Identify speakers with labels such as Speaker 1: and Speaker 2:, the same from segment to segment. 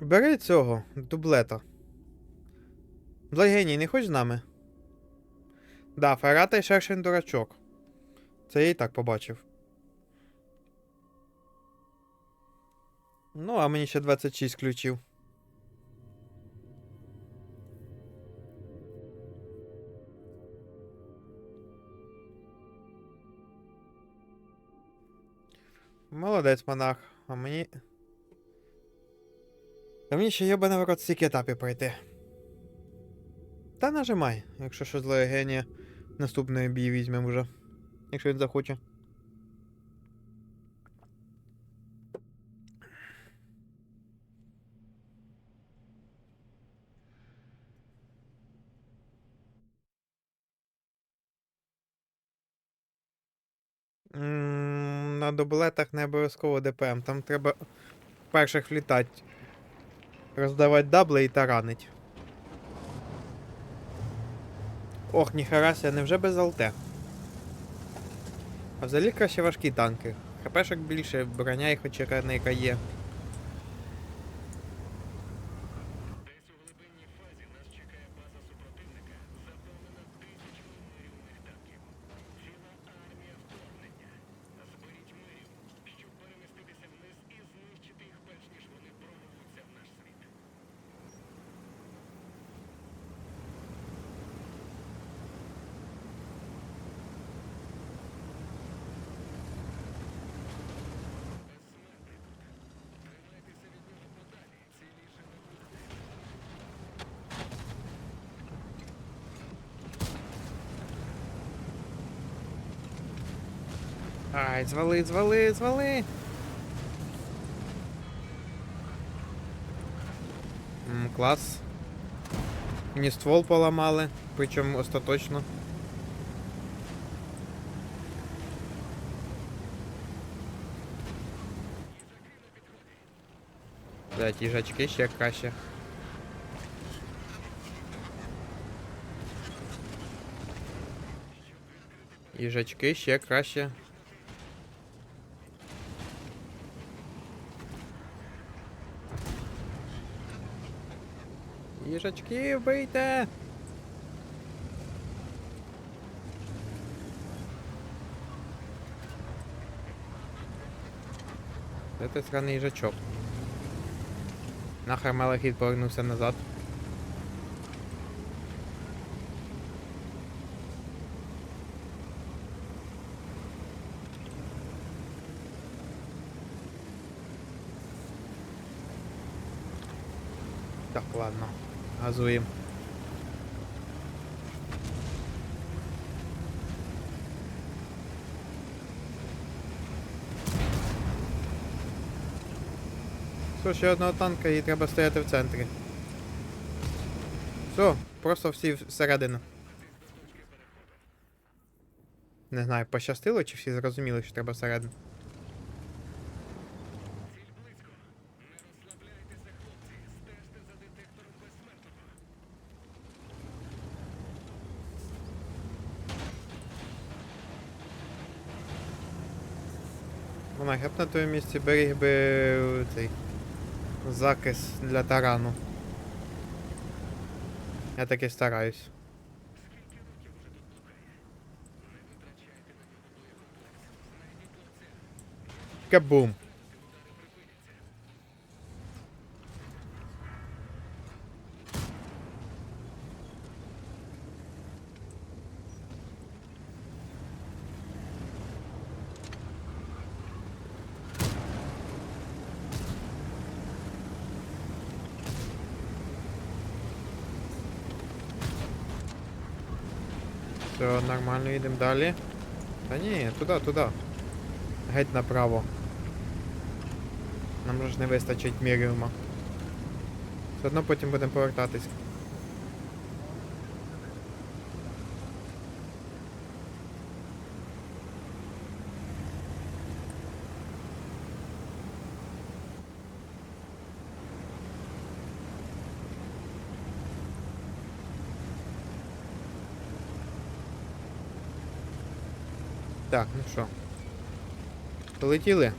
Speaker 1: Бери цього, дублета. Благеній, не хочеш з нами? Да, Ферата і шершень дурачок. Це я і так побачив. Ну, а мені ще 26 ключів. Молодець, монах. А мені. А мені ще йобаний в рот стільки етапів пройти. Та нажимай, якщо що зле генія наступний бій візьмемо вже. Якщо він захоче. На дублетах не обов'язково ДПМ. Там треба перших влітати. Роздавати дабли і таранить. Ох, ніхарася, невже без алте. А взагалі краще важкі танки. ХПшок більше, броня їх очередника є. Ай, звали, звали, звали. М, клас. Мені ствол поламали, причому остаточно. Блять, їжачки ще краще. Їжачки ще краще. Їжачки вбийте! Де той сраний їжачок? Нахер малахіт повернувся назад. Так, ладно. Газуємо. Все, ще одного танка і треба стояти в центрі. Все, просто всі всередину. Не знаю, пощастило, чи всі зрозуміли, що треба всередину. Вона я б на твоєму місці беріг би е, цей закис для тарану. Я таки стараюсь. Кабум. Все, нормально, їдемо далі. Та ні, туди, туди. Геть направо. Нам ж не вистачить міріума. Все одно потім будемо повертатись. Так, ну що. Полетіли?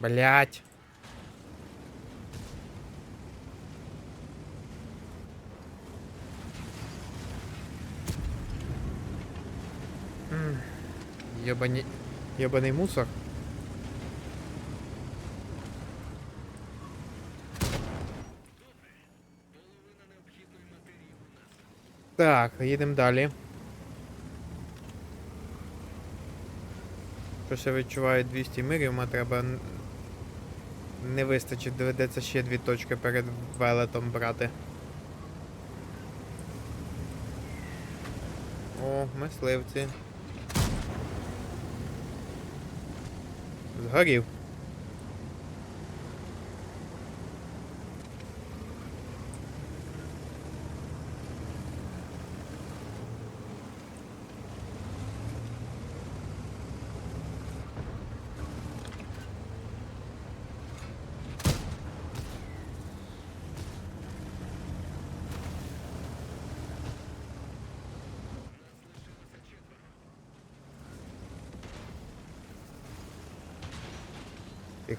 Speaker 1: Блять. Єбані... Єбаний мусор. Так, їдемо далі. Я відчуваю 200 мирів, а треба не вистачить, доведеться ще дві точки перед велетом брати. О, мисливці. Згорів.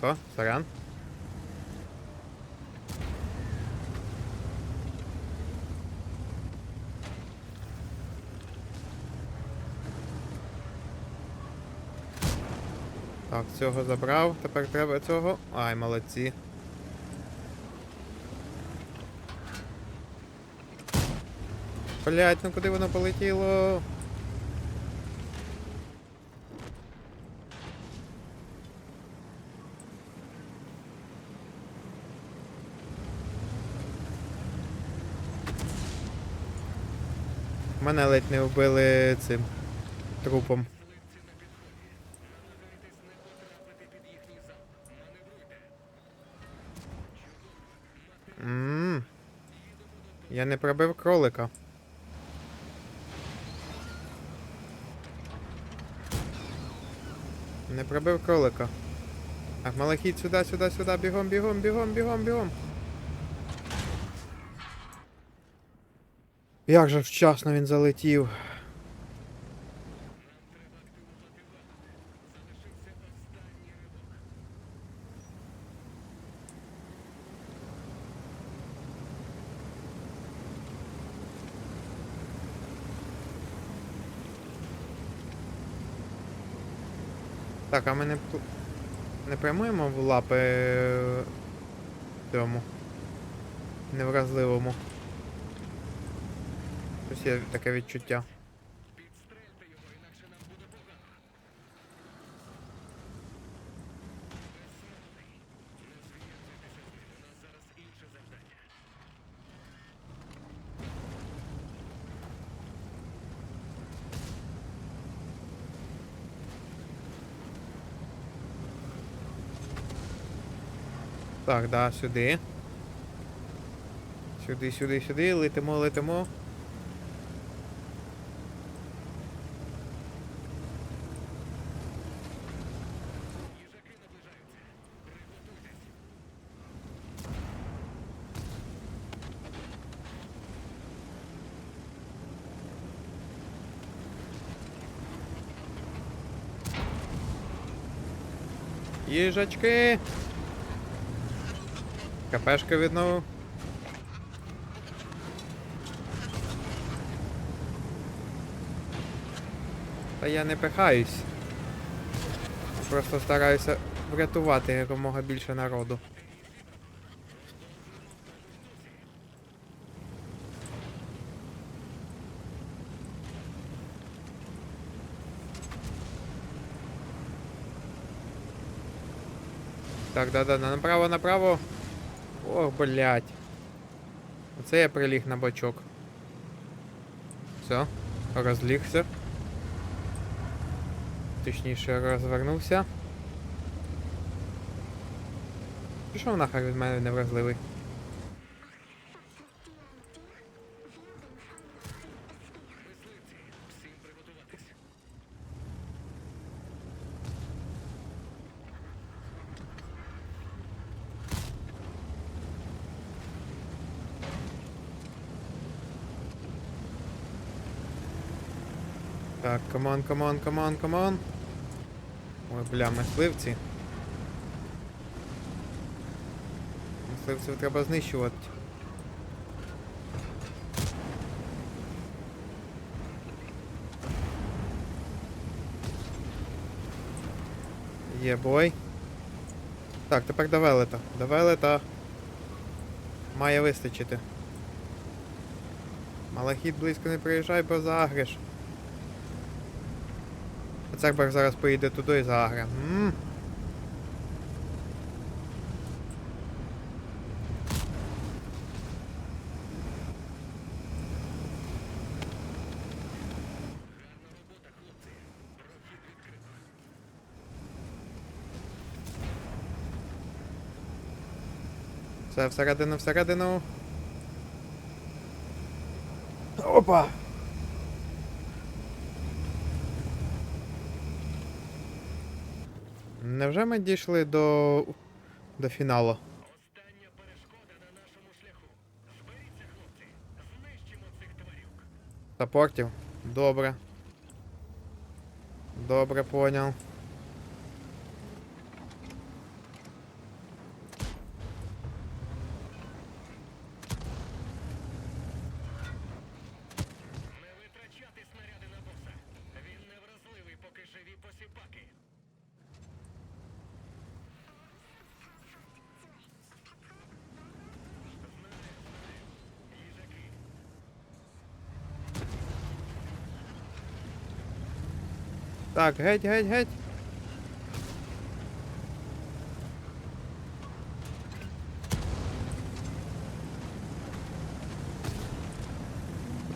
Speaker 1: Тихо, сорян. Так, цього забрав, тепер треба цього. Ай, молодці. Блять, ну куди воно полетіло? Мене ледь не вбили цим трупом. Ммм. Я не пробив кролика. Не пробив кролика. Так, малахіт сюди, сюди, сюди, бігом, бігом, бігом, бігом, бігом. Як же вчасно він залетів. Так, а ми не, не прямуємо в лапи е, цьому невразливому. Є таке відчуття. Так, да, сюди. Сюди, сюди, сюди, летимо, летимо. Їжачки. Капешка відновив. Та я не пихаюсь. Просто стараюся врятувати якомога більше народу. Так, да-да, направо, направо. Ох, блядь. Оце я приліг на бачок. Все, розлігся. Точніше, розвернувся. Пішов нахер від мене невразливий. Так, камон, камон, камон, камон. Ой, бля, мисливці. Мисливців треба знищувати. Є бой. Так, тепер до велета. До велета має вистачити. Малахіт близько не приїжджай, бо загреш. Цербер зараз поїде туди і загре. Ммм. Все, всередину, всередину. Опа! Невже ми дійшли до. до фіналу?
Speaker 2: Остання перешкода на нашому шляху. Зберіться, хлопці, знищимо цих тварюк.
Speaker 1: Саппортів? Добре. Добре, понял.
Speaker 2: Не витрачати снаряди на боса. Він невразливий, поки живі посіпаки. Знаю, знаю. Їжаки.
Speaker 1: Так, геть, геть, геть.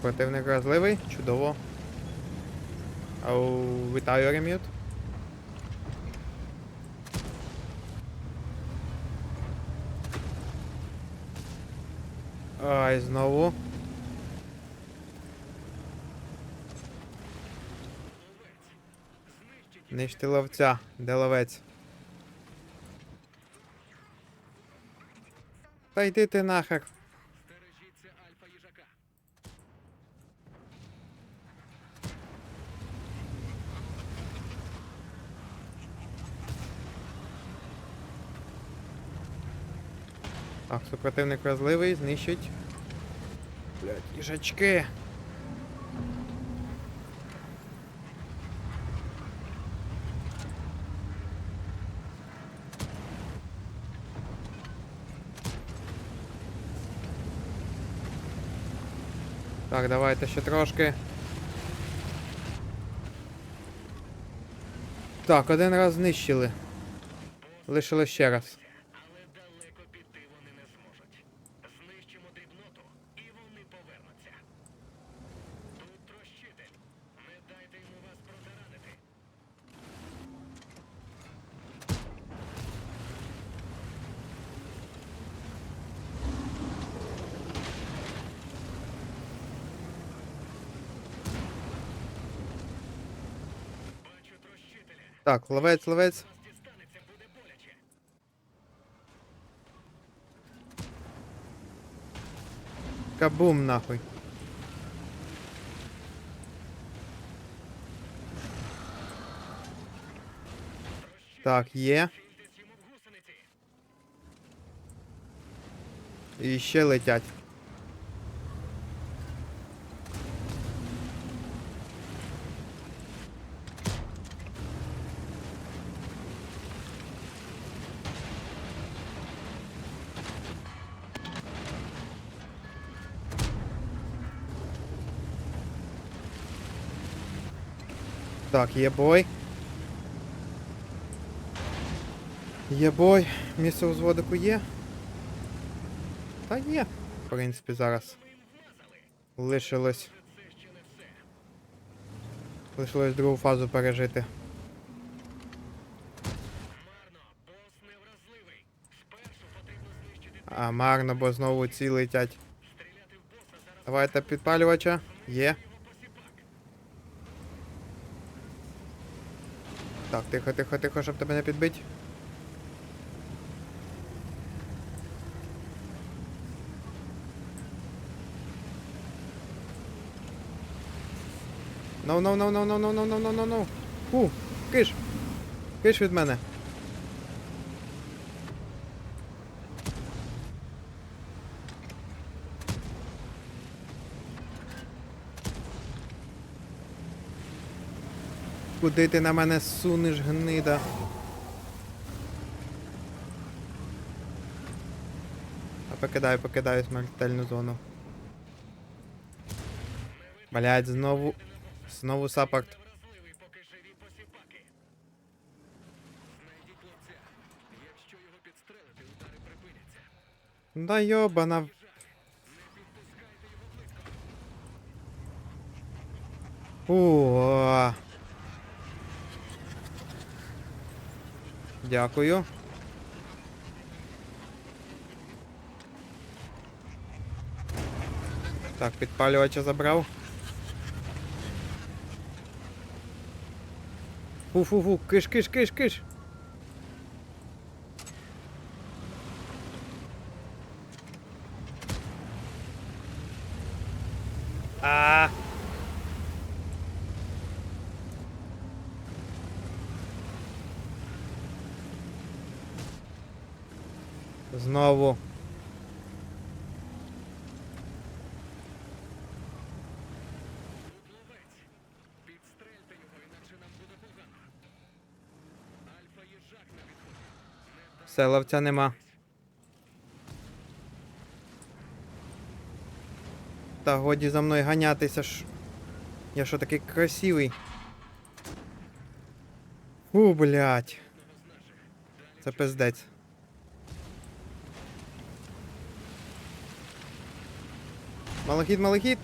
Speaker 1: Противник вразливий, чудово. Ау, вітаю, рем'ют. Ай, знову. Нищти ловця, де ловець. Та йди ти нахер. Так, супротивник вразливий, знищить. Блять, їжачки. Так, давайте ще трошки. Так, один раз знищили. Лишили ще раз. Так, ловець, ловець. Кабум нахуй. Так, є. І ще летять. Так, є бой. Є бой. Місце у зводику є. Та є. В принципі, зараз. Лишилось. Лишилось другу фазу пережити. А марно, бо знову ці летять. Давайте підпалювача. Є. Так, тихо, тихо, тихо, щоб тебе не підбить. No, no, no, no, no, no, no, no, no, no, no. Фу, киш. Киш від мене. Куди ти на мене сунеш, гнида? А покидаю, покидаю смертельну зону. Блять, знову. Знову саппорт. Да йобана. О. Дякую. Так, підпалювача забрав. Фу-фу-фу, киш, киш, киш, киш. А. Знову.
Speaker 2: Тут ловець. Підстрельте його, інакше нам буде погано. Альфа їжак на відході. Не
Speaker 1: Все, ловця нема. Та годі за мною ганятися ж. Я що такий красивий. Фу, блядь. Це пиздець. Малахіт, малахіт.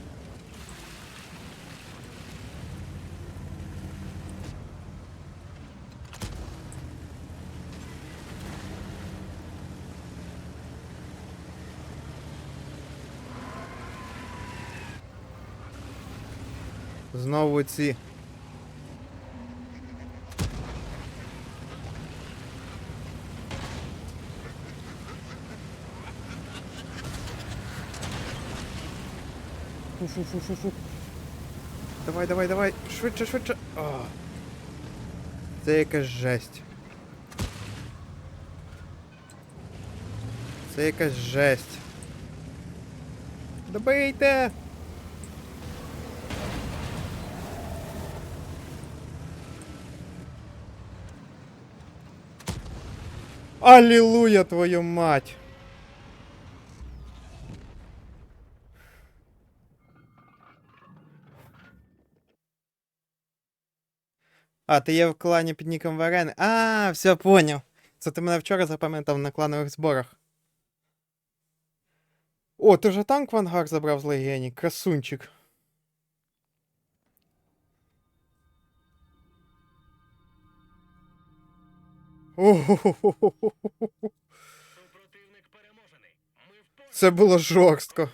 Speaker 1: Знову ці. Фу-фу-фу-фу-фу. Давай, давай, давай. Швидше, швидше. О. Це якась жесть. Це якась жесть. Добийте! Аллилуйя, твою мать! А, ти є в клані під ніком Варени. А, все, поняв. Це ти мене вчора запам'ятав на кланових зборах. О, ти вже танк в ангар забрав з легені, красунчик. Це було жорстко.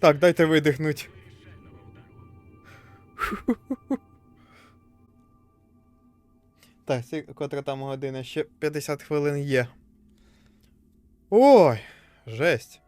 Speaker 1: Так, дайте видихнуть. Так, котра там година, ще 50 хвилин є. Ой, жесть.